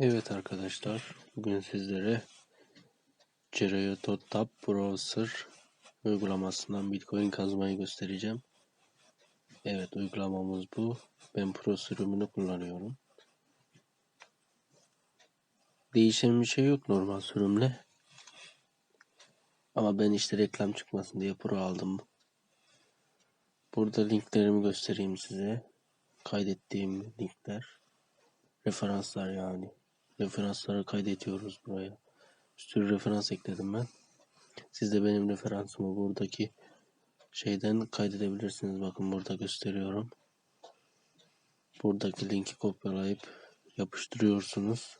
Evet arkadaşlar, bugün sizlere Gerato Tab Browser uygulamasından Bitcoin kazmayı göstereceğim. Evet, uygulamamız bu. Ben Pro sürümünü kullanıyorum. Değişen bir şey yok normal sürümle. Ama ben işte reklam çıkmasın diye Pro aldım. Burada linklerimi göstereyim size. Kaydettiğim linkler. Referanslar yani referansları kaydediyoruz buraya. Bir sürü referans ekledim ben. Siz de benim referansımı buradaki şeyden kaydedebilirsiniz. Bakın burada gösteriyorum. Buradaki linki kopyalayıp yapıştırıyorsunuz.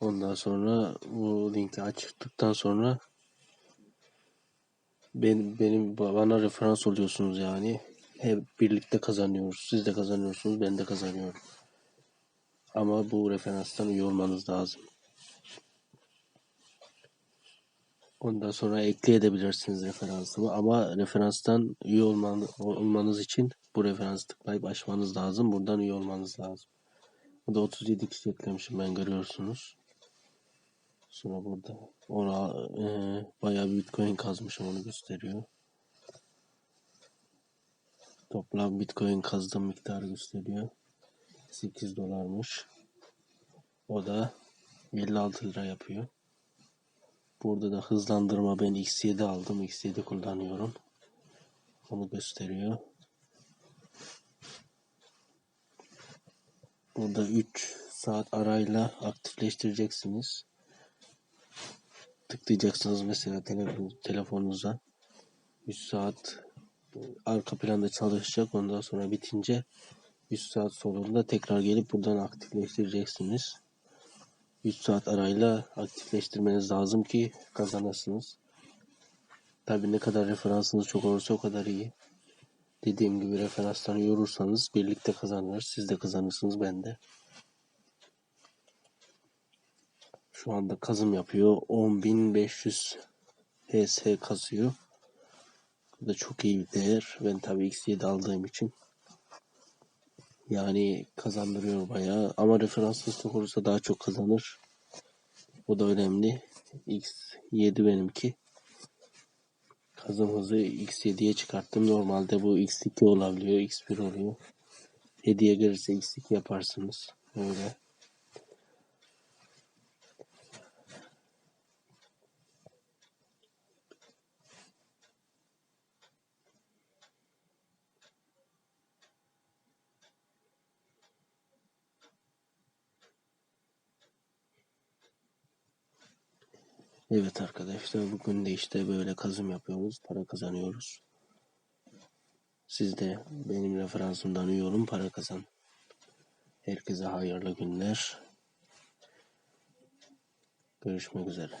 Ondan sonra bu linki açtıktan sonra benim, benim bana referans oluyorsunuz yani. Hep birlikte kazanıyoruz. Siz de kazanıyorsunuz, ben de kazanıyorum. Ama bu referanstan üye olmanız lazım. Ondan sonra ekleyebilirsiniz referansımı ama referanstan üye olman, olmanız için bu referansı tıklayıp açmanız lazım. Buradan üye olmanız lazım. Burada 37 kişi eklemişim ben görüyorsunuz. Sonra burada ona e, bayağı bitcoin kazmışım onu gösteriyor. Toplam bitcoin kazdığım miktarı gösteriyor. 8 dolarmış. O da 56 lira yapıyor. Burada da hızlandırma ben X7 aldım. X7 kullanıyorum. Onu gösteriyor. Burada 3 saat arayla aktifleştireceksiniz. Tıklayacaksınız mesela telefon, telefonunuza. 3 saat arka planda çalışacak. Ondan sonra bitince 100 saat sonunda tekrar gelip buradan aktifleştireceksiniz. 100 saat arayla aktifleştirmeniz lazım ki kazanasınız. Tabi ne kadar referansınız çok olursa o kadar iyi. Dediğim gibi referansları yorursanız birlikte kazanırız. Siz de kazanırsınız ben de. Şu anda kazım yapıyor. 10.500 HS kazıyor. Bu da çok iyi bir değer. Ben tabi X7 aldığım için yani kazandırıyor bayağı ama referans hızlı olursa daha çok kazanır. O da önemli. X7 benimki. Kazım hızı X7'ye çıkarttım. Normalde bu X2 olabiliyor. X1 oluyor. Hediye gelirse X2 yaparsınız. Öyle. Evet arkadaşlar bugün de işte böyle kazım yapıyoruz. Para kazanıyoruz. Siz de benim referansımdan üye olun para kazan. Herkese hayırlı günler. Görüşmek üzere.